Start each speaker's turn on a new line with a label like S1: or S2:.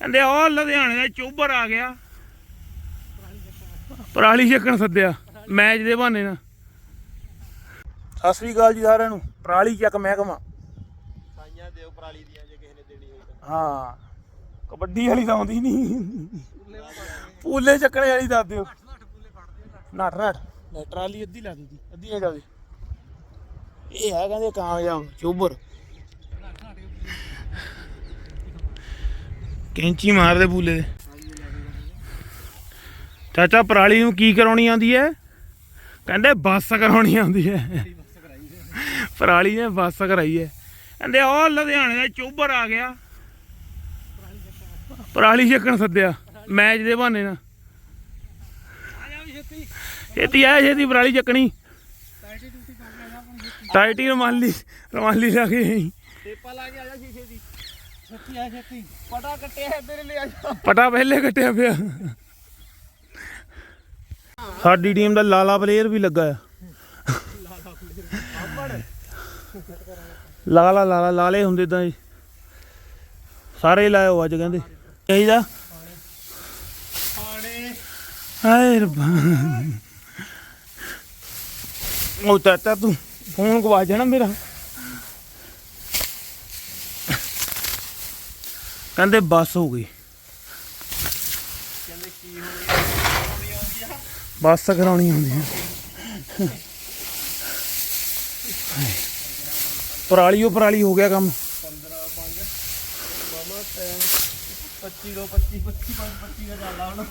S1: ਕਹਿੰਦੇ ਉਹ ਲੁਧਿਆਣੇ ਦਾ ਚੋਬਰ ਆ ਗਿਆ। ਪਰਾਲੀ ਚੱਕਣ ਸੱਦਿਆ ਮੈਚ ਦੇ ਬਹਾਨੇ ਨਾਲ। ਸਤਿ ਸ੍ਰੀ ਅਕਾਲ ਜੀ ਸਾਰਿਆਂ ਨੂੰ ਪਰਾਲੀ ਚੱਕ ਮਹਿਕਮਾ।
S2: ਸਾਈਆਂ ਦਿਓ ਪਰਾਲੀ ਦੀਆਂ ਜੇ ਕਿਸੇ ਨੇ ਦੇਣੀ ਹੋਈ ਤਾਂ।
S1: ਹਾਂ ਕਬੱਡੀ ਵਾਲੀ ਤਾਂ ਆਉਂਦੀ ਨਹੀਂ। ਪੂਲੇ ਚੱਕਣੇ ਵਾਲੀ ਦੱਸ ਦਿਓ। ਨੱਠ ਨੱਠ। ਲੈ ਟਰਾਲੀ ਅੱਧੀ ਲਾ ਦਿੱਤੀ ਅੱਧੀ ਆ ਜਾਵੇ। ਇਹ ਹੈ ਕਹਿੰਦੇ ਕਾਮਯਾਬ ਚੋਬਰ। ਕੈਂਚੀ ਮਾਰਦੇ ਪੂਲੇ ਦੇ। ਚਾਚਾ, ਪਰਾਲੀ ਨੂੰ ਕੀ ਕਰਾਉਣੀ ਆਉਂਦੀ ਹੈ ਕਹਿੰਦੇ ਬੱਸ ਕਰਾਉਣੀ ਆਉਂਦੀ ਹੈ ਪਰਾਲੀ ਨੇ ਬੱਸ ਕਰਾਈ ਹੈ ਕਹਿੰਦੇ ਉਹ ਲੁਧਿਆਣੇ ਦਾ ਚੋਬਰ ਆ ਗਿਆ। ਪਰਾਲੀ ਚੱਕਣ ਸੱਦਿਆ। ਮੈਚ ਦੇ ਬਹਾਨੇ ਨਾਲ। ਛੇਤੀ ਆ, ਛੇਤੀ ਪਰਾਲੀ ਚੱਕਣੀ ਟਾਈਟੀ ਰਮਾਲੀ ਰਮਾਲੀ ਲਾ ਕੇ
S2: ਟੇਪਾ ਲਾ ਕੇ ਆ ਜਾ ਸ਼ੀਸ਼ੇ ਦੀ। ਛੱਤੀ ਆ, ਛੱਤੀ। ਪਟਾ ਕੱਟਿਆ ਤੇਰੇ ਲਈ ਆ
S1: ਪਟਾ ਪਹਿਲੇ ਕੱਟਿਆ ਪਿਆ। ਸਾਡੀ ਟੀਮ ਦਾ ਲਾਲਾ ਪਲੇਅਰ ਵੀ ਲੱਗਾ ਆ। ਲਾਲਾ ਲਾਲਾ, ਲਾਲੇ ਹੁੰਦੇ ਤਾਂ ਜੀ। ਸਾਰੇ ਹੀ ਲਾਇਓ ਅੱਜ ਕਹਿੰਦੇ। ਚਾਹੀਦਾ? ਹਾਏ ਰੱਬਾ। ਉਹ ਚਾਚਾ ਤੂੰ ਫੋਨ ਗਵਾ ਜਾਣਾ ਮੇਰਾ। ਕਹਿੰਦੇ ਬੱਸ ਹੋ ਗਈ।
S2: ਕਹਿੰਦੇ ਕੀ ਹੋ ਗਿਆ?
S1: ਬੱਸ ਕਰਾਉਣੀ ਹੁੰਦੀ ਹੈ ਪਰਾਲੀ ਉਹ ਪਰਾਲੀ ਹੋ ਗਿਆ ਕੰਮ।
S2: 15 5 ਮਾਮਾ ਟਾਈਮ 25 ਤੋਂ 25 25 25 ਦਾ ਚੱਲਦਾ ਹੁਣ।